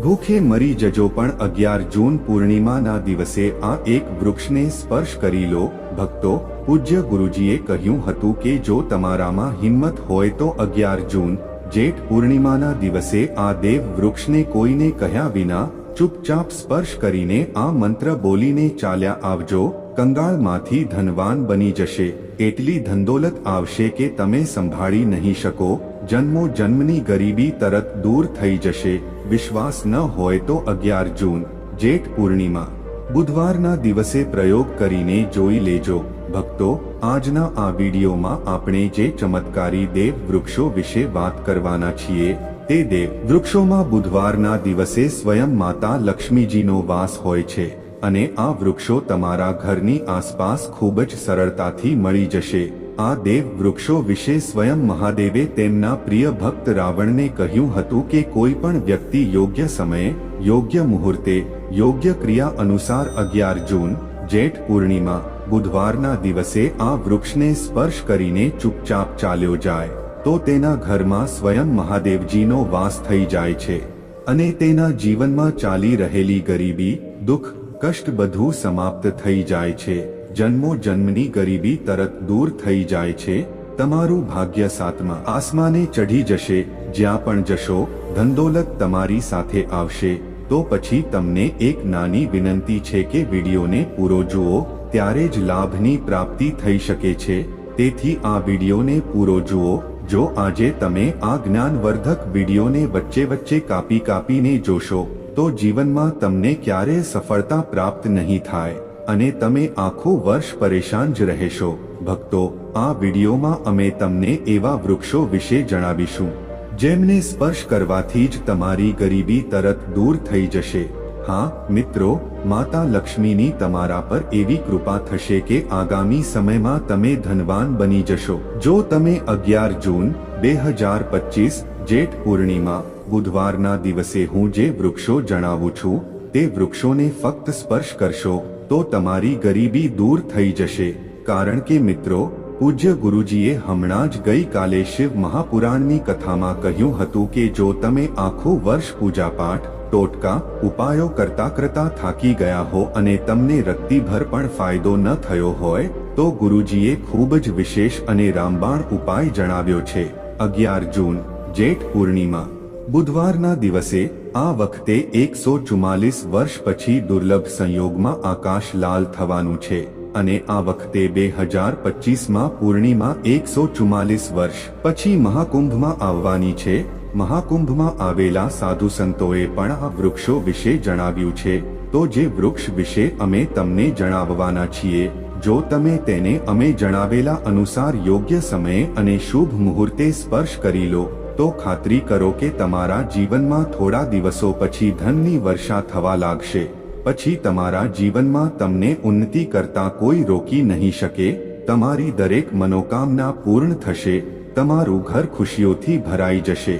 ભૂખે મરી જજો પણ અગિયાર જૂન પૂર્ણિમાના દિવસે આ એક વૃક્ષને સ્પર્શ કરી લો. ભક્તો, પૂજ્ય ગુરુજીએ કહ્યું હતું કે જો તમારામાં હિંમત હોય તો અગિયાર જૂન, જેઠ પૂર્ણિમાના દિવસે આ દેવ વૃક્ષને કોઈને કહ્યા વિના ચૂપચાપ સ્પર્શ કરીને આ મંત્ર બોલીને ચાલ્યા આવજો. કંગાળમાંથી ધનવાન બની જશે. એટલી ધંદોલત આવશે કે તમે સંભાળી નહીં શકો. જન્મો જન્મની ગરીબી તરત દૂર થઈ જશે. વિશ્વાસ ન હોય તો અગિયાર જૂન, જેઠ પૂર્ણિમા. બુધવારના દિવસે પ્રયોગ કરીને જોઈ લેજો. ભક્તો, આજના આ વિડીયોમાં આપણે જે ચમત્કારી દેવ વૃક્ષો વિશે વાત કરવાના છીએ, તે દેવ વૃક્ષોમાં બુધવારના દિવસે સ્વયં માતા લક્ષ્મીજીનો વાસ હોય છે અને આ વૃક્ષો તમારા ઘરની આસપાસ ખૂબ જ સરળતાથી મળી જશે. આ દેવ વૃક્ષો વિશે સ્વયં મહાદેવે તેમના પ્રિય ભક્ત રાવણને કહ્યું હતું કે કોઈ પણ વ્યક્તિ યોગ્ય સમયે, યોગ્ય મુહૂર્તે, યોગ્ય ક્રિયા અનુસાર અગિયાર જૂન, જેઠ પૂર્ણિમા, બુધવારના દિવસે આ વૃક્ષને સ્પર્શ કરીને ચૂપચાપ ચાલ્યો જાય. તો તેના ઘરમાં સ્વયં મહાદેવજીનો વાસ થઈ જાય છે. અને તેના જીવનમાં ચાલી રહેલી ગરીબી, દુઃખ, કષ્ટ બધું સમાપ્ત થઈ જાય છે. જન્મો જન્મની ગરીબી તરત દૂર થઈ જાય છે, તમારું ભાગ્ય સાતમા આસમાને ચઢી જશે, જ્યાં પણ જશો ધંદોલત તમારી સાથે આવશે, તો પછી તમને એક નાની વિનંતી છે કે વિડીયોને પૂરો જુઓ, ત્યારે જ લાભની પ્રાપ્તિ થઈ શકે છે, તેથી આ વિડીયોને પૂરો જુઓ, જો આજે તમે આ જ્ઞાનવર્ધક વિડીયોને વચ્ચે વચ્ચે કાપી કાપીને જોશો, તો જીવનમાં તમને ક્યારેય સફળતા પ્રાપ્ત નહીં થાય. અને તમે આખું વર્ષ પરેશાન જ રહેશો. ભક્તો, આ વિડીયોમાં અમે તમને એવા વૃક્ષો વિશે જણાવીશું, જેમને સ્પર્શ કરવાથી જ તમારી ગરીબી તરત દૂર થઈ જશે. હા, મિત્રો, માતા લક્ષ્મીની તમારા પર એવી કૃપા થશે કે આગામી સમયમાં તમે ધનવાન બની જશો. જો તમે અગિયાર જૂન, બે હજાર પચીસ, જેઠ પૂર્ણિમા, બુધવારના દિવસે હું જે વૃક્ષો જણાવું છું, તે વૃક્ષોને ફક્ત સ્પર્શ કરશો. તો તમારી ગરીબી દૂર થઈ જશે. કારણ કે મિત્રો, પૂજ્ય ગુરુજીએ હમણાં જ ગઈકાલે શિવ મહાપુરાણની કથામાં કહ્યું હતું કે જો તમે આખું વર્ષ પૂજાપાઠ, ટોટકા, ઉપાયો કરતા કરતા થાકી ગયા હો અને તમને રક્તિભર પણ ફાયદો ન થયો હોય, તો ગુરુજીએ ખૂબ જ વિશેષ અને રામબાણ ઉપાય જણાવ્યો છે. અગિયાર જૂન, જેઠ પૂર્ણિમા. બુધવારના દિવસે આ વખતે એકસો ચુમ્માલીસ વર્ષ પછી દુર્લભ સંયોગમાં આકાશ લાલ થવાનું છે અને આ વખતે બે હજાર પચીસમાં પૂર્ણિમા એકસો ચુમ્માલીસ વર્ષ પછી મહાકુંભમાં આવવાની છે. મહાકુંભમાં આવેલા સાધુ સંતોએ પણ આ વૃક્ષો વિશે જણાવ્યું છે. તો જે વૃક્ષ વિશે અમે તમને જણાવવાના છીએ, જો તમે તેને અમે જણાવેલા અનુસાર યોગ્ય સમયે અને શુભ મુહૂર્તે સ્પર્શ કરી લો. તો ખાતરી કરો કે તમારા જીવનમાં થોડા દિવસો પછી ધનની વર્ષા થવા લાગશે. પછી તમારા જીવનમાં તમને ઉન્નતિ કરતા કોઈ રોકી નહીં શકે. તમારી દરેક મનોકામના પૂર્ણ થશે. તમારું ઘર ખુશીઓથી ભરાઈ જશે.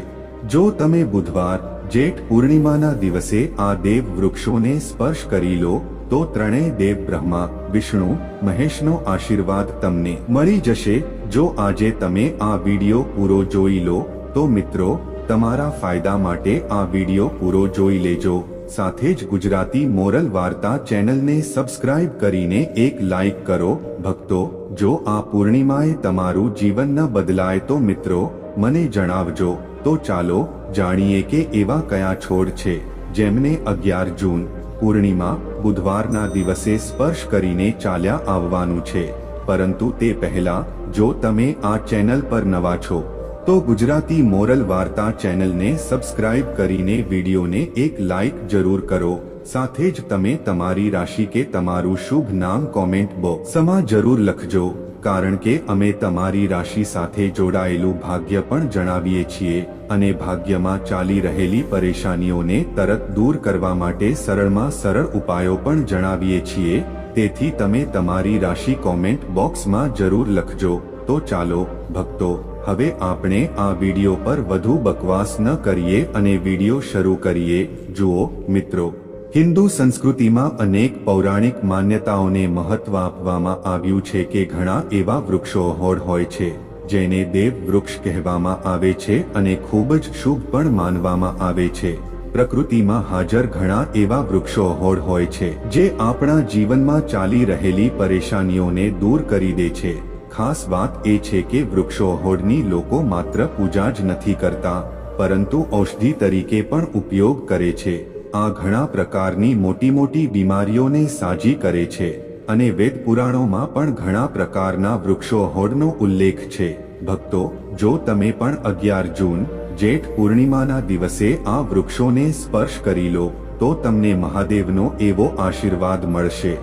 જો તમે બુધવાર, જેઠ પૂર્ણિમાના દિવસે આ દેવ વૃક્ષોને સ્પર્શ કરી લો, તો ત્રણેય દેવ બ્રહ્મા, વિષ્ણુ, મહેશનો આશીર્વાદ તમને મળી જશે. જો આજે તમે આ વીડિયો પૂરો જોઈ લો તો મિત્રો, તમારા ફાયદા માટે આ વિડિયો પૂરો જોઈ લેજો. સાથે જ ગુજરાતી મોરલ વાર્તા ચેનલને સબસ્ક્રાઇબ કરીને એક લાઈક કરો. ભક્તો, જો આ પૂર્ણિમાએ તમારું જીવન ન બદલાય તો મિત્રો, મને જણાવજો. તો ચાલો, જાણીએ કે એવા કયા છોડ છે, જેમને અગિયાર જૂન, પૂર્ણિમા, બુધવારના દિવસે સ્પર્શ કરીને ચાલ્યા આવવાનું છે. પરંતુ તે પહેલા, જો તમે આ ચેનલ પર નવા છો તો ગુજરાતી મોરલ વાર્તા ચેનલને સબસ્ક્રાઇબ કરીને વિડીયોને એક લાઇક જરૂર કરો. સાથે જ તમે તમારી રાશિ કે તમારું શુભ નામ કોમેન્ટ બોક્સમાં જરૂર લખજો. કારણ કે અમે તમારી રાશિ સાથે જોડાયેલું ભાગ્ય પણ જણાવીએ છીએ અને ભાગ્યમાં ચાલી રહેલી પરેશાનીઓને તરત દૂર કરવા માટે સરળમાં સરળ ઉપાયો પણ જણાવીએ છીએ. તેથી તમે તમારી રાશિ કોમેન્ટ બોક્સમાં જરૂર લખજો. તો ચાલો, ભક્તો હવે આપણે આ વિડિયો પર વધુ બકવાસ ન કરીએ અને વીડિયો શરૂ કરીએ. જુઓ, મિત્રો. હિન્દુ સંસ્કૃતિમાં અનેક પૌરાણિક માન્યતાઓને મહત્વ આપવામાં આવ્યું છે કે ઘણા એવા વૃક્ષો હોડ હોય છે, જેને દેવ વૃક્ષ કહેવામાં આવે છે અને ખૂબ જ શુભ પણ માનવામાં આવે છે. પ્રકૃતિમાં હાજર ઘણા એવા વૃક્ષો હોડ હોય છે, જે આપણા જીવનમાં ચાલી રહેલી પરેશાનીઓને દૂર કરી દે છે. ખાસ વાત એ છે કે વૃક્ષો હોડની લોકો માત્ર પૂજા જ નથી કરતા, પરંતુ ઔષધિ તરીકે પણ ઉપયોગ કરે છે. આ ઘણા પ્રકારની મોટી મોટી બીમારીઓને સાજી કરે છે અને વેદ પુરાણોમાં પણ ઘણા પ્રકારના વૃક્ષો હોડનો ઉલ્લેખ છે. ભક્તો, જો તમે પણ અગિયાર જૂન, જેઠ પૂર્ણિમાના દિવસે આ વૃક્ષોને સ્પર્શ કરી લો, તો તમને મહાદેવનો એવો આશીર્વાદ મળશે.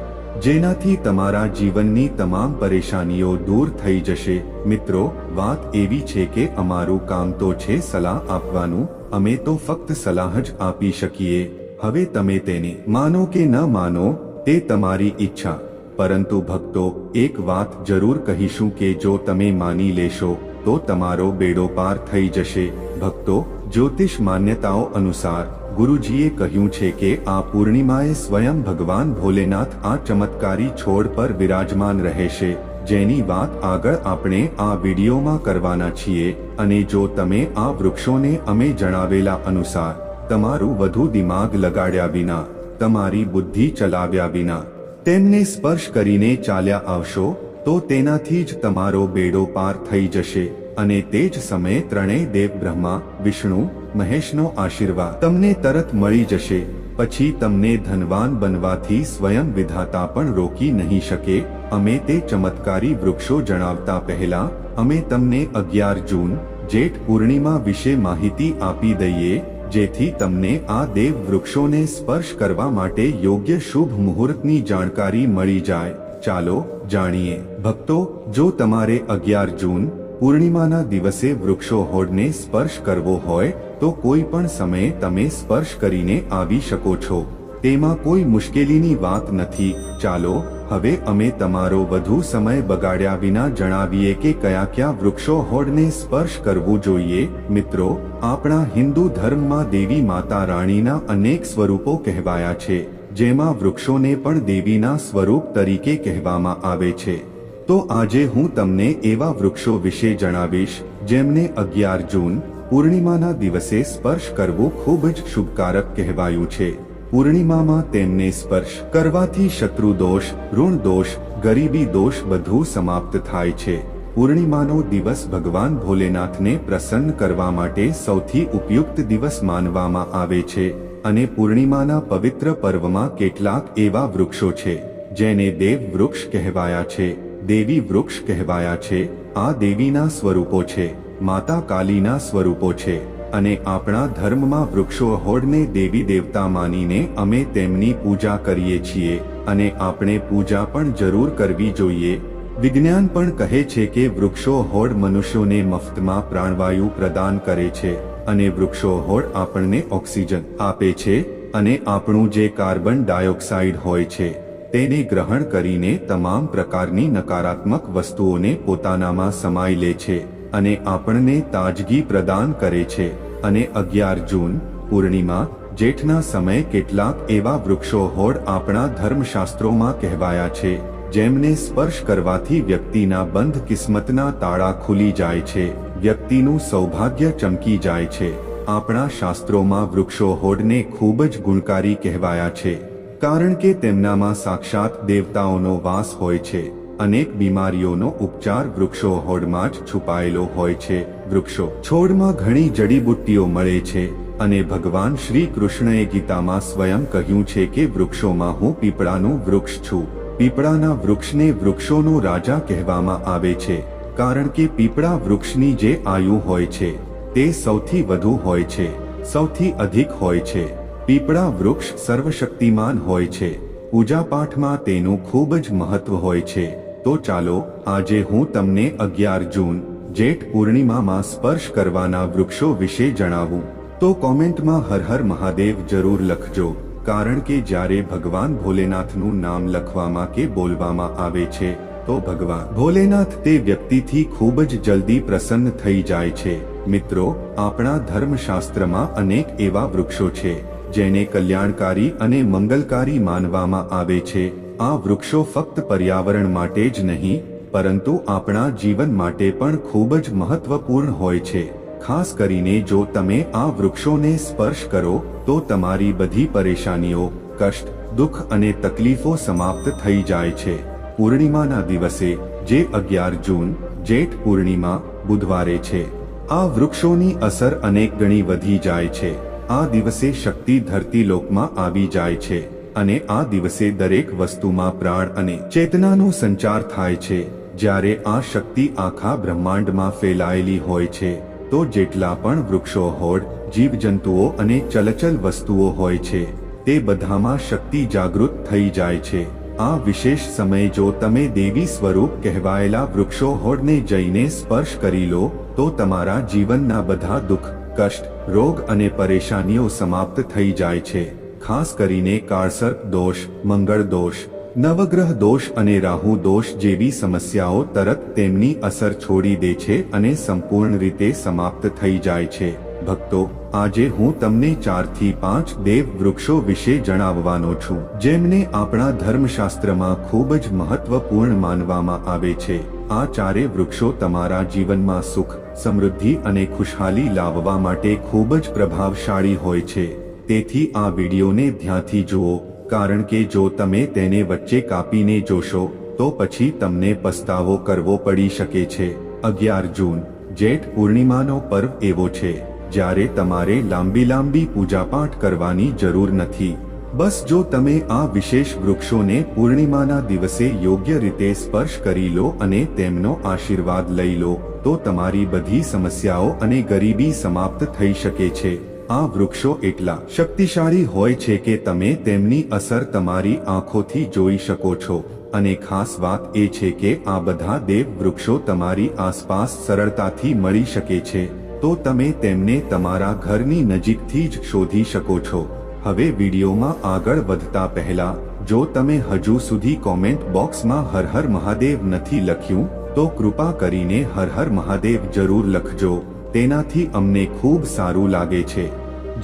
જેનાથી તમારા જીવનની તમામ પરેશાનીઓ દૂર થઈ જશે. મિત્રો, વાત એવી છે કે અમારું કામ તો છે સલાહ આપવાનું, અમે તો ફક્ત સલાહ જ આપી શકીએ. હવે તમે તેને માનો કે ન માનો, તે તમારી ઈચ્છા. પરંતુ ભક્તો, એક વાત જરૂર કહીશું કે જો તમે માની લેશો, તો તમારો બેડો પાર થઈ જશે. ભક્તો, જ્યોતિષ માન્યતાઓ અનુસાર ગુરુજીએ કહ્યું છે કે આ પૂર્ણિમાએ સ્વયં ભગવાન ભોલેનાથ આ ચમત્કારી છોડ પર વિરાજમાન રહેશે. જેની વાત આગળ આપણે આ વિડીયોમાં કરવાના છીએ અને જો તમે આ વૃક્ષોને અમે જણાવેલા અનુસાર તમારું વધુ દિમાગ લગાડ્યા વિના, તમારી બુદ્ધિ ચલાવ્યા વિના, તેમને સ્પર્શ કરીને ચાલ્યા આવશો, તો તેનાથી જ તમારો બેડો પાર થઈ જશે. અને તે જ સમયે ત્રણેય દેવ બ્રહ્મા, વિષ્ણુ, મહેશનો આશીર્વાદ તમને તરત મળી જશે. પછી તમને ધનવાન બનવાથી સ્વયં વિધાતા પણ રોકી નહીં શકે. અમે તે ચમત્કારી વૃક્ષો જણાવતા પહેલા, અમે તમને અગિયાર જૂન, જેઠ પૂર્ણિમા વિશે માહિતી આપી દઈએ, જેથી તમને આ દેવ વૃક્ષોને સ્પર્શ કરવા માટે યોગ્ય શુભ મુહૂર્તની જાણકારી મળી જાય. ચાલો, જાણીએ. ભક્તો, જો તમારે અગિયાર જૂન પૂર્ણિમાના દિવસે વૃક્ષો હોડને સ્પર્શ કરવો હોય તો કોઈ પણ સમયે તમે સ્પર્શ કરીને આવી શકો છો. તેમાં કોઈ મુશ્કેલીની વાત નથી. ચાલો, હવે અમે તમારો વધુ સમય બગાડ્યા વિના જણાવીએ કે કયા કયા વૃક્ષો હોડને સ્પર્શ કરવું જોઈએ. મિત્રો, આપણા હિન્દુ ધર્મમાં દેવી માતા રાણીના અનેક સ્વરૂપો કહેવાયા છે, જેમાં વૃક્ષોને પણ દેવીના સ્વરૂપ તરીકે કહેવામાં આવે છે. તો આજે હું તમને એવા વૃક્ષો વિશે જણાવીશ, જેમને અગિયાર જૂન, પૂર્ણિમાના દિવસે સ્પર્શ કરવો ખૂબ જ શુભકારક કહેવાયું છે. પૂર્ણિમામાં તેમને સ્પર્શ કરવાથી શત્રુ દોષ, ઋણ દોષ, ગરીબી દોષ બધું સમાપ્ત થાય છે. પૂર્ણિમાનો દિવસ ભગવાન ભોલેનાથને પ્રસન્ન કરવા માટે સૌથી ઉપયુક્ત દિવસ માનવામાં આવે છે અને પૂર્ણિમાના પવિત્ર પર્વમાં કેટલાક એવા વૃક્ષો છે, જેને દેવ વૃક્ષ કહેવાયા છે. દેવી વૃક્ષ કહેવાયા છે. આ દેવીના સ્વરૂપો છે, માતા કાલીના સ્વરૂપો છે અને આપણા ધર્મમાં વૃક્ષો હોડને દેવી દેવતા માનીને અમે તેમની પૂજા કરીએ છીએ અને આપણે પૂજા પણ જરૂર કરવી જોઈએ. વિજ્ઞાન પણ કહે છે કે વૃક્ષો હોડ મનુષ્યોને મફતમાં પ્રાણવાયુ પ્રદાન કરે છે અને વૃક્ષો હોડ આપણને ઓક્સિજન આપે છે અને આપણું જે કાર્બન ડાયોક્સાઇડ હોય છે તેને ગ્રહણ કરીને તમામ પ્રકારની નકારાત્મક વસ્તુઓને પોતાનામાં સમાઈ લે છે અને આપણને તાજગી પ્રદાન કરે છે. અને અગિયાર જૂન, પૂર્ણિમા, જેઠના સમયે કેટલાક એવા વૃક્ષો હોડ આપણા ધર્મશાસ્ત્રોમાં કહેવાયા છે, જેમને સ્પર્શ કરવાથી વ્યક્તિના બંધ કિસ્મતના તાળા ખુલી જાય છે, વ્યક્તિનું સૌભાગ્ય ચમકી જાય છે. આપણા શાસ્ત્રોમાં વૃક્ષો હોડને ખૂબ જ ગુણકારી કહેવાયા છે. કારણ કે તેમનામાં સાક્ષાત દેવતાઓનો વાસ હોય છે, અનેક બીમારીઓનો ઉપચાર વૃક્ષો હોડમાં જ છુપાયેલો હોય છે. વૃક્ષો છોડમાં ઘણી જડીબુટ્ટીઓ મળે છે અને ભગવાન શ્રી કૃષ્ણએ ગીતામાં સ્વયં કહ્યું છે કે વૃક્ષોમાં હું પીપળાનું વૃક્ષ છું. પીપળાના વૃક્ષને વૃક્ષોનો રાજા કહેવામાં આવે છે, કારણ કે પીપળા વૃક્ષની જે આયુ હોય છે, તે સૌથી વધુ હોય છે, સૌથી અધિક હોય છે. પીપળા વૃક્ષ સર્વશક્તિમાન હોય છે. પૂજાપાઠમાં તેનું ખૂબ જ મહત્વ હોય છે. તો ચાલો, આજે હું તમને અગિયાર જૂન, જેઠ પૂર્ણિમામાં સ્પર્શ કરવાના વૃક્ષો વિશે જણાવું. તો કોમેન્ટમાં હર હર મહાદેવ જરૂર લખજો. કારણ કે જ્યારે ભગવાન ભોલેનાથનું નામ લખવામાં કે બોલવામાં આવે છે, તો ભગવાન ભોલેનાથ તે વ્યક્તિથી ખૂબ જ જલ્દી પ્રસન્ન થઈ જાય છે. મિત્રો, આપણા ધર્મશાસ્ત્રમાં અનેક એવા વૃક્ષો છે. જેને કલ્યાણકારી અને મંગલકારી માનવામાં આવે છે. આ વૃક્ષો ફક્ત પર્યાવરણ માટે જ નહીં, પરંતુ આપણા જીવન માટે પણ ખૂબ જ મહત્વપૂર્ણ હોય છે. ખાસ કરીને જો તમે આ વૃક્ષોને સ્પર્શ કરો, તો તમારી બધી પરેશાનીઓ, કષ્ટ, દુઃખ અને તકલીફો સમાપ્ત થઈ જાય છે. પૂર્ણિમાના દિવસે, જે અગિયાર જૂન, જેઠ પૂર્ણિમા, બુધવારે છે. આ વૃક્ષોની અસર અનેક ગણી વધી જાય છે. આ દિવસે શક્તિ ધરતી લોકમાં આવી જાય છે અને આ દિવસે દરેક વસ્તુમાં પ્રાણ અને ચેતનાનો સંચાર થાય છે. જ્યારે આ શક્તિ આખા બ્રહ્માંડમાં ફેલાયેલી હોય છે, તો જેટલા પણ વૃક્ષો હોડ જીવજંતુઓ અને ચલચલ વસ્તુઓ હોય છે, તે બધામાં શક્તિ જાગૃત થઈ જાય છે. આ વિશેષ સમયે જો તમે દેવી સ્વરૂપ કહેવાયેલા વૃક્ષો હોડને જઈને સ્પર્શ કરી લો, તો તમારા જીવનના બધા દુઃખ કષ્ટ, રોગ અને પરેશાનીઓ સમાપ્ત થઈ જાય છે. ખાસ કરીને કાળસર્પ દોષ, મંગળ દોષ, નવગ્રહ દોષ અને રાહુ દોષ જેવી સમસ્યાઓ તરત તેમની અસર છોડી દે છે અને સંપૂર્ણ રીતે સમાપ્ત થઈ જાય છે. ભક્તો, આજે હું તમને ચારથી પાંચ દેવ વૃક્ષો વિશે જણાવવાનો છું, જેમને આપણા ધર્મશાસ્ત્રમાં ખૂબ જ મહત્વપૂર્ણ માનવામાં આવે છે. આ ચારે વૃક્ષો તમારા જીવનમાં સુખ, સમૃદ્ધિ અને ખુશહાલી લાવવા માટે ખૂબ જ પ્રભાવશાળી હોય છે. તેથી આ વિડીયોને ધ્યાનથી જુઓ, કારણ કે જો તમે તેને વચ્ચે કાપીને જોશો, તો પછી તમને પસ્તાવો કરવો પડી શકે છે. અગિયાર જૂન, જેઠ પૂર્ણિમાનો પર્વ એવો છે. જ્યારે તમારે લાંબી લાંબી પૂજાપાઠ કરવાની જરૂર નથી. બસ જો તમે આ વિશેષ વૃક્ષોને પૂર્ણિમાના દિવસે યોગ્ય રીતે સ્પર્શ કરી લો અને તેમનો આશીર્વાદ લઈ લો, તો તમારી બધી સમસ્યાઓ અને ગરીબી સમાપ્ત થઈ શકે છે. આ વૃક્ષો એટલા શક્તિશાળી હોય છે કે તમે તેમની અસર તમારી આંખોથી જોઈ શકો છો. અને ખાસ વાત એ છે કે આ બધા દેવ વૃક્ષો તમારી આસપાસ સરળતાથી મળી શકે છે. તો તમે તેમને તમારા ઘરની નજીકથી જ શોધી શકો છો. હવે વિડીયોમાં આગળ વધતા પહેલા, જો તમે હજુ સુધી કોમેન્ટ બોક્સમાં હર હર મહાદેવ નથી લખ્યું, તો કૃપા કરીને હર હર મહાદેવ જરૂર લખજો. તેનાથી અમને ખૂબ સારું લાગે છે.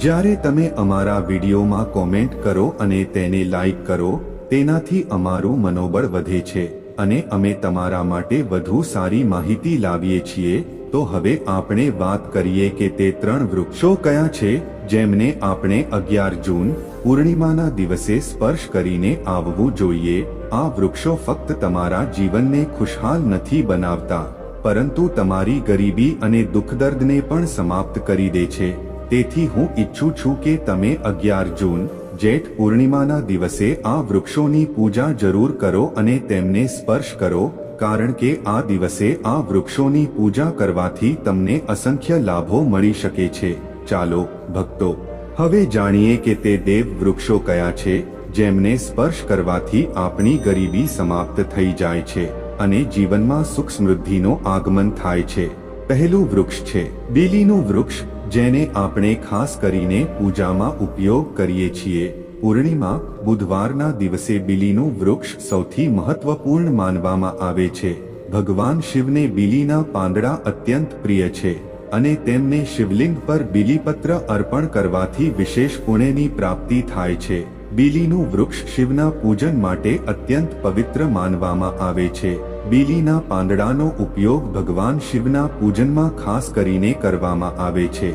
જ્યારે તમે અમારા વિડીયોમાં કોમેન્ટ કરો અને તેને લાઈક કરો, તેનાથી અમારું મનોબળ વધે છે. અને અમે તમારા માટે વધુ સારી માહિતી લાવીએ છીએ તો હવે આપણે વાત કરીએ કે તે ત્રણ વૃક્ષો કયા છે, જેમને આપણે અગિયાર જૂન, પૂર્ણિમાના દિવસે સ્પર્શ કરીને આવવું જોઈએ. આ વૃક્ષો ફક્ત તમારા જીવનને ખુશહાલ નથી બનાવતા, પરંતુ તમારી ગરીબી અને દુઃખદર્દને પણ સમાપ્ત કરી દે છે. તેથી હું ઈચ્છું છું કે તમે અગિયાર જૂન, જેઠ પૂર્ણિમાના દિવસે આ વૃક્ષોની પૂજા જરૂર કરો અને તેમને સ્પર્શ કરો. કારણ કે આ દિવસે આ વૃક્ષોની પૂજા કરવાથી તમને અસંખ્ય લાભો મળી શકે છે. ચાલો, ભક્તો, હવે જાણીએ કે તે દેવ વૃક્ષો કયા છે, જેમને સ્પર્શ કરવાથી આપણી ગરીબી સમાપ્ત થઈ જાય છે અને જીવનમાં સુખ સમૃદ્ધિનો આગમન થાય છે. પહેલું વૃક્ષ છે, બીલીનું વૃક્ષ, જેને આપણે ખાસ કરીને પૂજામાં ઉપયોગ કરીએ છીએ. પૂર્ણિમા બુધવારના દિવસે બીલીનું વૃક્ષ સૌથી મહત્વપૂર્ણ માનવામાં આવે છે. ભગવાન શિવને બીલીના પાંદડા અત્યંત પ્રિય છે અને તેમને શિવલિંગ પર બિલીપત્ર અર્પણ કરવાથી વિશેષ પુણ્યની પ્રાપ્તિ થાય છે. બીલીનું વૃક્ષ શિવના પૂજન માટે અત્યંત પવિત્ર માનવામાં આવે છે. બીલીના પાંદડાનો ઉપયોગ ભગવાન શિવના પૂજનમાં ખાસ કરીને કરવામાં આવે છે.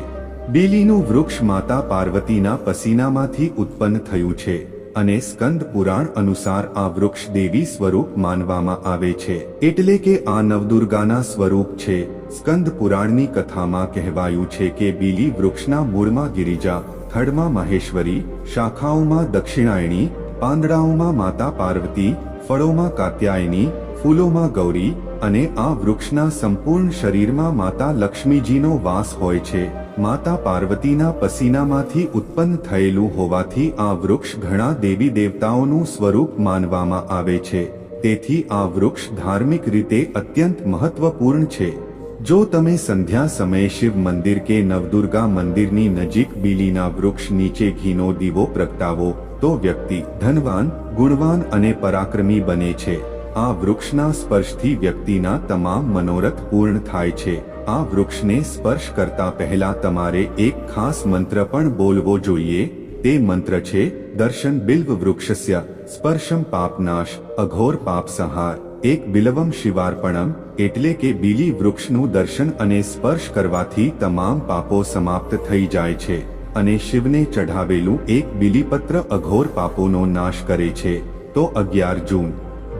બીલીનું વૃક્ષ માતા પાર્વતીના પસીનામાંથી ઉત્પન્ન થયું છે અને સ્કંદ પુરાણ અનુસાર આ વૃક્ષ દેવી સ્વરૂપ માનવામાં આવે છે. એટલે કે આ નવદુર્ગાના સ્વરૂપ છે. સ્કંદ પુરાણની કથામાં કહેવાયું છે કે બીલી વૃક્ષના મૂળમાં ગિરિજા, થડમાં મહેશ્વરી, શાખાઓમાં દક્ષિણાયણી, પાંદડાઓમાં માતા પાર્વતી, ફળોમાં કાત્યાયની, ફૂલોમાં ગૌરી અને આ વૃક્ષના સંપૂર્ણ શરીરમાં માતા લક્ષ્મીજીનો વાસ હોય છે. માતા પાર્વતીના પસીનામાંથી ઉત્પન્ન થયેલું હોવાથી આ વૃક્ષ ઘણા દેવી દેવતાઓનું સ્વરૂપ માનવામાં આવે છે. તેથી આ વૃક્ષ ધાર્મિક રીતે અત્યંત મહત્વપૂર્ણ છે. જો તમે સંધ્યા સમયે શિવ મંદિર કે નવદુર્ગા મંદિરની નજીક બીલીના વૃક્ષ નીચે ઘીનો દીવો પ્રગટાવો, તો વ્યક્તિ ધનવાન, ગુણવાન અને પરાક્રમી બને છે. આ વૃક્ષના સ્પર્શથી વ્યક્તિના તમામ મનોરથ પૂર્ણ થાય છે. આ વૃક્ષને સ્પર્શ કરતા પહેલા તમારે એક ખાસ મંત્ર પણ બોલવો જોઈએ. તે મંત્ર છે, દર્શન બિલ્વ વૃક્ષસ્ય, સ્પર્શમ પાપનાશ, અઘોર પાપ સંહાર. એક બિલવમ શિવાર્પણમ, એટલે કે બીલી વૃક્ષનું દર્શન અને સ્પર્શ કરવાથી તમામ પાપો સમાપ્ત થઈ જાય છે. અને શિવને ચઢાવેલું એક બીલીપત્ર અઘોર પાપોનો નાશ કરે છે. તો અગિયાર જૂન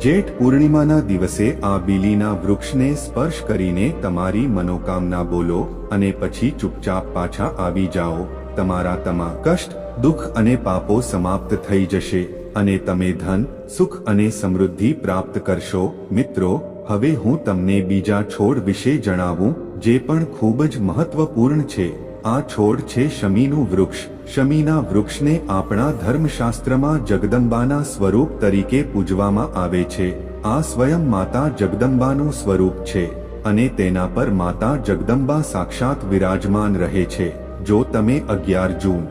જેઠ પૂર્ણિમાના દિવસે આ બીલીના વૃક્ષને સ્પર્શ કરીને તમારી મનોકામના બોલો અને પછી ચૂપચાપ પાછા આવી જાઓ. તમારા તમા કષ્ટ, દુઃખ અને પાપો સમાપ્ત થઈ જશે અને તમે ધન, સુખ અને સમૃદ્ધિ પ્રાપ્ત કરશો. મિત્રો, હવે હું તમને બીજા છોડ વિશે જણાવું, જે પણ ખૂબ જ મહત્વપૂર્ણ છે. આ છોડ છે શમીનું વૃક્ષ. શમીના વૃક્ષને આપણા ધર્મશાસ્ત્રમાં જગદંબાના સ્વરૂપ તરીકે પૂજવામાં આવે છે. આ સ્વયં માતા જગદંબાનું સ્વરૂપ છે અને તેના પર માતા જગદંબા સાક્ષાત વિરાજમાન રહે છે. જો તમે અગિયાર જૂન,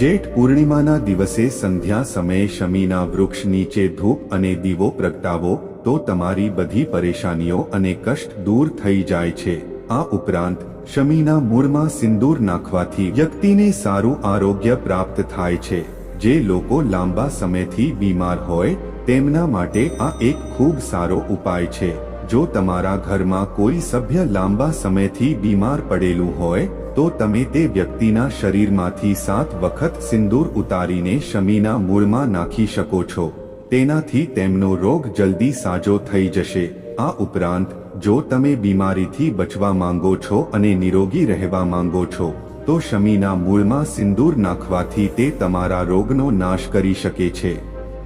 જેઠ પૂર્ણિમાના દિવસે સંધ્યા સમયે શમીના વૃક્ષ નીચે ધૂપ અને દીવો પ્રગટાવો, તો તમારી બધી પરેશાનીઓ અને કષ્ટ દૂર થઈ જાય છે. આ ઉપરાંત, શમીના મૂળમાં સિંદૂર નાખવાથી વ્યક્તિને સારું આરોગ્ય પ્રાપ્ત થાય છે. જે લોકો લાંબા સમયથી બીમાર હોય, તેમના માટે આ એક ખૂબ સારો ઉપાય છે. જો તમારા ઘરમાં કોઈ સભ્ય લાંબા સમયથી બીમાર પડેલું હોય, તો તમે તે વ્યક્તિના શરીરમાંથી સાત વખત સિંદૂર ઉતારીને શમીના મૂળમાં નાખી શકો છો. તેનાથી તેમનો રોગ જલ્દી સાજો થઈ જશે. આ ઉપરાંત જો તમે બીમારીથી બચવા માંગો છો અને નિરોગી રહેવા માંગો છો, તો શમીના મૂળમાં સિંદૂર નાખવાથી તે તમારા રોગનો નાશ કરી શકે છે.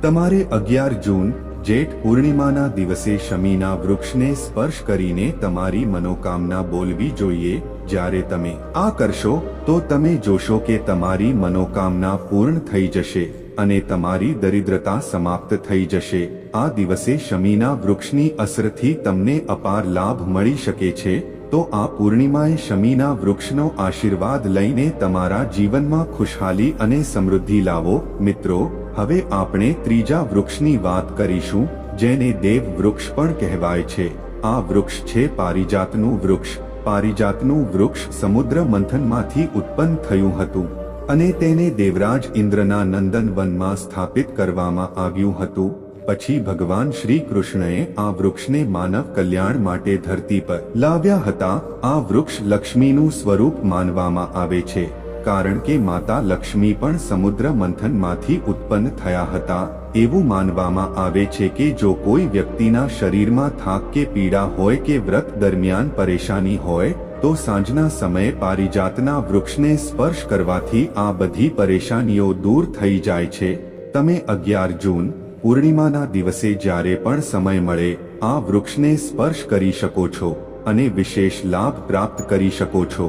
તમારે અગિયાર જૂન, જેઠ પૂર્ણિમાના દિવસે શમીના વૃક્ષને સ્પર્શ કરીને તમારી મનોકામના બોલવી જોઈએ, જ્યારે તમે આ કરશો, તો તમે જોશો કે તમારી મનોકામના પૂર્ણ થઈ જશે અને તમારી દરિદ્રતા સમાપ્ત થઈ જશે. આ દિવસે શમીના વૃક્ષની અસરથી તમને અપાર લાભ મળી શકે છે, તો આ પૂર્ણિમાએ શમીના વૃક્ષનો આશીર્વાદ લઈને તમારા જીવનમાં ખુશહાલી અને સમૃદ્ધિ લાવો. મિત્રો, હવે આપણે ત્રીજા વૃક્ષની વાત કરીશું, જેને દેવ વૃક્ષ પણ કહેવાય છે. આ વૃક્ષ છે પારિજાતનું વૃક્ષ. પારિજાતનું વૃક્ષ સમુદ્ર મંથનમાંથી ઉત્પન્ન થયું હતું અને તેને દેવરાજ ઇન્દ્રના નંદનવનમાં સ્થાપિત કરવામાં આવ્યું હતું. પછી ભગવાન શ્રી કૃષ્ણએ આ વૃક્ષને માનવ કલ્યાણ માટે ધરતી પર લાવ્યા હતા. આ વૃક્ષ લક્ષ્મીનું સ્વરૂપ માનવામાં આવે છે, કારણ કે માતા લક્ષ્મી પણ સમુદ્ર મંથનમાંથી ઉત્પન્ન થયા હતા. એવું માનવામાં આવે છે કે જો કોઈ વ્યક્તિના શરીરમાં થાક કે પીડા હોય કે વ્રત દરમિયાન પરેશાની હોય, તો સાંજના સમયે પારિજાતના વૃક્ષને સ્પર્શ કરવાથી આ બધી પરેશાનીઓ દૂર થઈ જાય છે. તમે અગિયાર જૂન પૂર્ણિમાના દિવસે જ્યારે પણ સમય મળે, આ વૃક્ષને સ્પર્શ કરી શકો છો અને વિશેષ લાભ પ્રાપ્ત કરી શકો છો.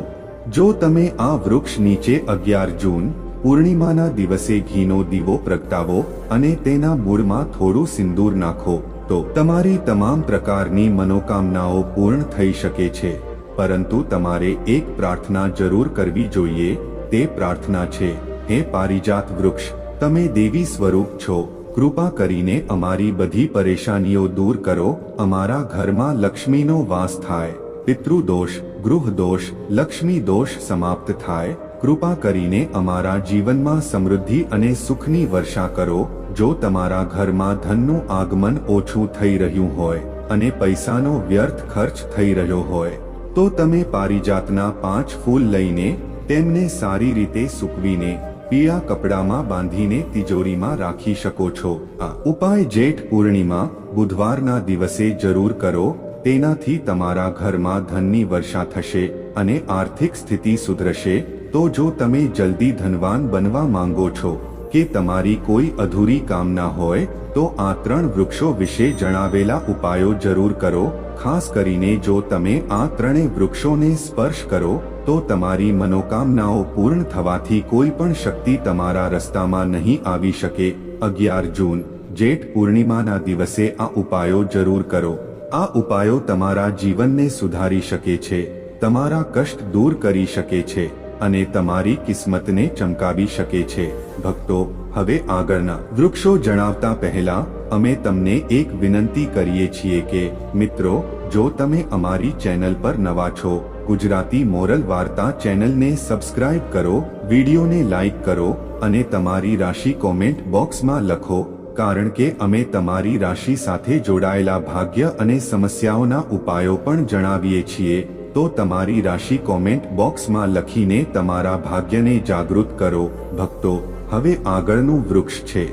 જો તમે આ વૃક્ષ નીચે અગિયાર જૂન, પૂર્ણિમાના દિવસે ઘીનો દીવો પ્રગટાવો અને તેના મૂળમાં થોડું સિંદૂર નાખો, તો તમારી તમામ પ્રકારની મનોકામનાઓ પૂર્ણ થઈ શકે છે. પરંતુ તમારે એક પ્રાર્થના જરૂર કરવી જોઈએ, તે પ્રાર્થના છે, હે પારિજાત વૃક્ષ, તમે દેવી સ્વરૂપ છો. કૃપા કરીને અમારી બધી પરેશાનીઓ દૂર કરો, અમારા ઘરમાં લક્ષ્મીનો વાસ થાય પિતૃદોષ ગૃહદોષ લક્ષ્મી દોષ સમાપ્ત થાય, કૃપા કરીને અમારા જીવનમાં સમૃદ્ધિ અને સુખની વર્ષા કરો, જો તમારા ઘરમાં ધનનું આગમન ઓછું થઈ રહ્યું હોય, અને પૈસાનો વ્યર્થ ખર્ચ થઈ રહ્યો હોય, તો તમે પારિજાતના પાંચ ફૂલ લઈને, તેમને સારી રીતે સૂકવીને પીળા કપડામાં બાંધીને તિજોરીમાં રાખી શકો છો. આ ઉપાય જેઠ પૂર્ણિમા, બુધવારના દિવસે જરૂર કરો. તેનાથી તમારા ઘરમાં ધનની વર્ષા થશે અને આર્થિક સ્થિતિ સુધરશે. તો જો તમે જલ્દી ધનવાન બનવા માંગો છો કે તમારી કોઈ અધૂરી કામના હોય, તો આ ત્રણ વૃક્ષો વિશે જણાવેલા ઉપાયો જરૂર કરો. ખાસ કરીને જો તમે આ ત્રણેય વૃક્ષોને સ્પર્શ કરો તો તમારી મનોકામનાઓ પૂર્ણ થવાથી કોઈ પણ શક્તિ તમારા રસ્તામાં નહીં આવી શકે. અગિયાર જૂન, જેઠ પૂર્ણિમાના દિવસે આ ઉપાયો જરૂર કરો. આ ઉપાયો તમારા જીવનને સુધારી શકે છે, તમારા કષ્ટ દૂર કરી શકે છે અને તમારી કિસ્મતને ચમકાવી શકે છે. ભક્તો, હવે આગળના વૃક્ષો જણાવતા પહેલા અમે તમને એક વિનંતી કરીએ છીએ કે, મિત્રો, જો તમે અમારી ચેનલ પર નવા છો ગુજરાતી મોરલ વાર્તા ચેનલને સબસ્ક્રાઇબ કરો, વિડીયોને લાઇક કરો અને તમારી રાશિ કોમેન્ટ બોક્સમાં લખો, કારણ કે અમે તમારી રાશિ સાથે જોડાયેલા ભાગ્ય અને સમસ્યાઓના ઉપાયો પણ જણાવીએ છીએ, તો તમારી રાશિ કોમેન્ટ બોક્સમાં લખીને તમારા ભાગ્યને જાગૃત કરો, ભક્તો, હવે આગળનું વૃક્ષ છે.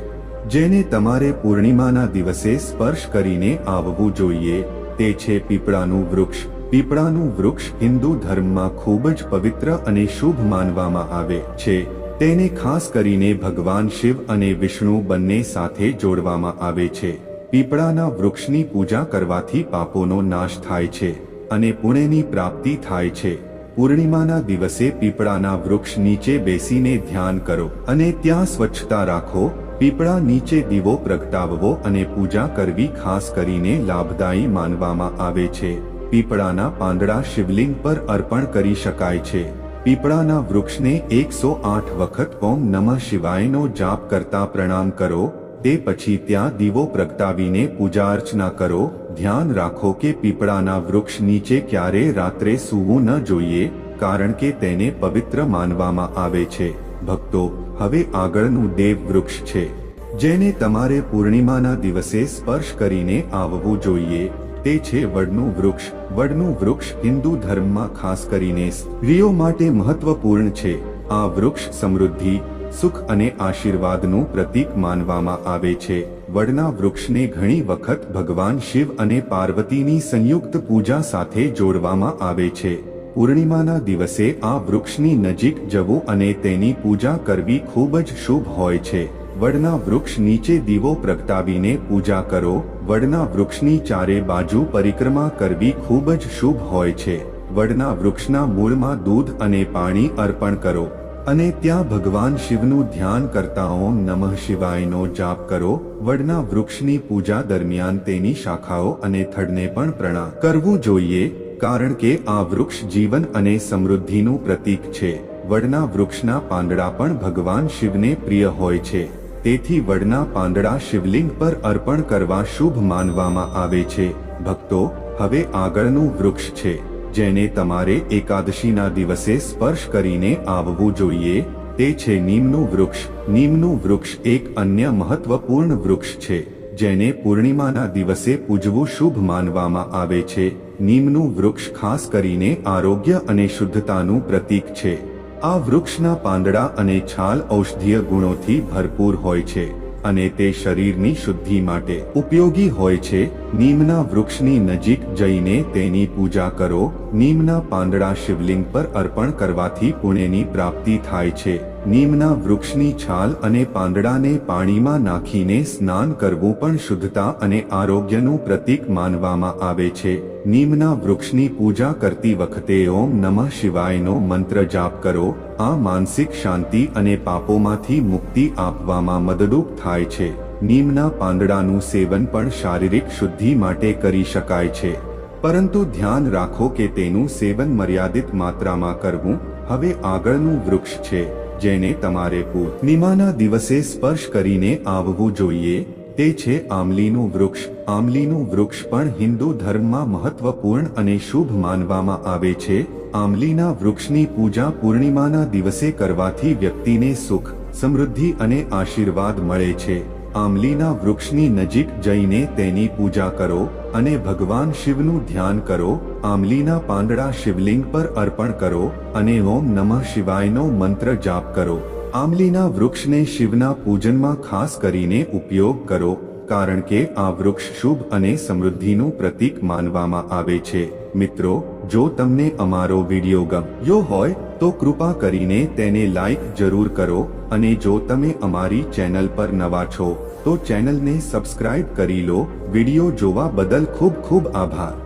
જેને તમારે પૂર્ણિમાના દિવસે સ્પર્શ કરીને આવવું જોઈએ, તે છે પીપળાનું વૃક્ષ. પીપળાનું વૃક્ષ હિન્દુ ધર્મમાં ખૂબ જ પવિત્ર અને શુભ માનવામાં આવે છે. તેને ખાસ કરીને ભગવાન શિવ અને વિષ્ણુ બંને સાથે જોડવામાં આવે છે. પીપળાના વૃક્ષની પૂજા કરવાથી પાપોનો નાશ થાય છે અને પુણ્યની પ્રાપ્તિ થાય છે. પૂર્ણિમાના દિવસે પીપળાના વૃક્ષ નીચે બેસીને ધ્યાન કરો અને ત્યાં સ્વચ્છતા રાખો. પીપળા નીચે દીવો પ્રગટાવવો અને પૂજા કરવી ખાસ કરીને લાભદાયી માનવામાં આવે છે. પીપળાના પાંદડા શિવલિંગ પર અર્પણ કરી શકાય છે. પીપળાના વૃક્ષને એકસો આઠ વખત ઓમ નમઃ શિવાયનો જાપ કરતા પ્રણામ કરો. તે પછી ત્યાં દીવો પ્રગટાવીને પૂજા અર્ચના કરો. ધ્યાન રાખો કે પીપળાના વૃક્ષ નીચે ક્યારે રાત્રે સૂવું ન જોઈએ, કારણ કે તેને પવિત્ર માનવામાં આવે છે. ભક્તો, હવે આગળનું દેવ વૃક્ષ છે. જેને તમારે પૂર્ણિમાના દિવસે સ્પર્શ કરીને આવવું જોઈએ. તે છે વડનું વૃક્ષ. વડનું વૃક્ષ હિન્દુ ધર્મમાં ખાસ કરીને સ્ત્રીઓ માટે મહત્વપૂર્ણ છે. આ વૃક્ષ સમૃદ્ધિ, સુખ અને આશીર્વાદનું પ્રતીક માનવામાં આવે છે. વડના વૃક્ષને ઘણી વખત ભગવાન શિવ અને પાર્વતીની સંયુક્ત પૂજા સાથે જોડવામાં આવે છે. પૂર્ણિમાના દિવસે આ વૃક્ષની નજીક જવું અને તેની પૂજા કરવી ખૂબ જ શુભ હોય છે. વડના વૃક્ષ નીચે દીવો પ્રગટાવીને પૂજા કરો. વડના વૃક્ષની ચારે બાજુ પરિક્રમા કરવી ખૂબ જ શુભ હોય છે. વડના વૃક્ષના મૂળમાં દૂધ અને પાણી અર્પણ કરો અને ત્યાં ભગવાન શિવનું ધ્યાન કરતા ઓમ નમઃ શિવાયનો જાપ કરો. વડના વૃક્ષની પૂજા દરમિયાન તેની શાખાઓ અને થડને પણ પ્રણામ કરવું જોઈએ, કારણ કે આ વૃક્ષ જીવન અને સમૃદ્ધિનું પ્રતીક છે. વડના વૃક્ષના પાંદડા પણ ભગવાન શિવને પ્રિય હોય છે. તેથી વડના પાંદડા શિવલિંગ પર અર્પણ કરવા શુભ માનવામાં આવે છે. ભક્તો, હવે આગળનું વૃક્ષ છે, જેને તમારે એકાદશીના દિવસે સ્પર્શ કરીને આવવું જોઈએ. તે છે નીમનું વૃક્ષ. નીમનું વૃક્ષ એક અન્ય મહત્વપૂર્ણ વૃક્ષ છે, જેને પૂર્ણિમાના દિવસે પૂજવું શુભ માનવામાં આવે છે. નીમનું વૃક્ષ ખાસ કરીને આરોગ્ય અને શુદ્ધતાનું પ્રતીક છે. આ વૃક્ષના પાંદડા અને છાલ ઔષધીય ગુણોથી ભરપૂર હોય છે અને તે શરીરની શુદ્ધિ માટે ઉપયોગી હોય છે. નીમના વૃક્ષની નજીક જઈને તેની પૂજા કરો. નીમના પાંદડા શિવલિંગ પર અર્પણ કરવાથી પુણ્યની પ્રાપ્તિ થાય છે. નીમના વૃક્ષની છાલ અને પાંદડાને પાણીમાં નાખીને સ્નાન કરવું પણ શુદ્ધતા અને આરોગ્યનું પ્રતીક માનવામાં આવે છે. નીમના વૃક્ષની પૂજા કરતી વખતે ઓમ નમઃ શિવાયનો મંત્ર જાપ કરો. આ માનસિક શાંતિ અને પાપોમાંથી મુક્તિ આપવામાં મદદરૂપ થાય છે. નીમના પાંદડાનું સેવન પણ શારીરિક શુદ્ધિ માટે કરી શકાય છે. પરંતુ ધ્યાન રાખો કે તેનું સેવન મર્યાદિત માત્રામાં કરવું હવે આગળનું વૃક્ષ છે. જેને તમારે પૂર્ણિમાના દિવસે સ્પર્શ કરીને આવવું જોઈએ, તે છે આમલીનું વૃક્ષ. આમલીનું વૃક્ષ પણ હિન્દુ ધર્મમાં મહત્વપૂર્ણ અને શુભ માનવામાં આવે છે. આમલીના વૃક્ષની પૂજા પૂર્ણિમાના દિવસે કરવાથી વ્યક્તિને સુખ, સમૃદ્ધિ અને આશીર્વાદ મળે છે. આમલીના વૃક્ષની નજીક જઈને તેની પૂજા કરો. અને ભગવાન શિવનું ધ્યાન કરો આમલીના પાંદડા શિવલિંગ પર અર્પણ કરો અને ઓમ નમઃ શિવાયનો મંત્ર જાપ કરો. આમલીના વૃક્ષને શિવના પૂજનમાં ખાસ કરીને ઉપયોગ કરો, કારણ કે આ વૃક્ષ શુભ અને સમૃદ્ધિનું પ્રતીક માનવામાં આવે છે. મિત્રો, જો તમને અમારો વીડિયો ગમ્યો હોય, તો કૃપા કરીને તેને લાઈક જરૂર કરો અને જો તમે અમારી ચેનલ પર નવા છો તો ચેનલને સબસ્ક્રાઇબ કરી લો. વીડિયો જોવા બદલ ખૂબ ખૂબ આભાર.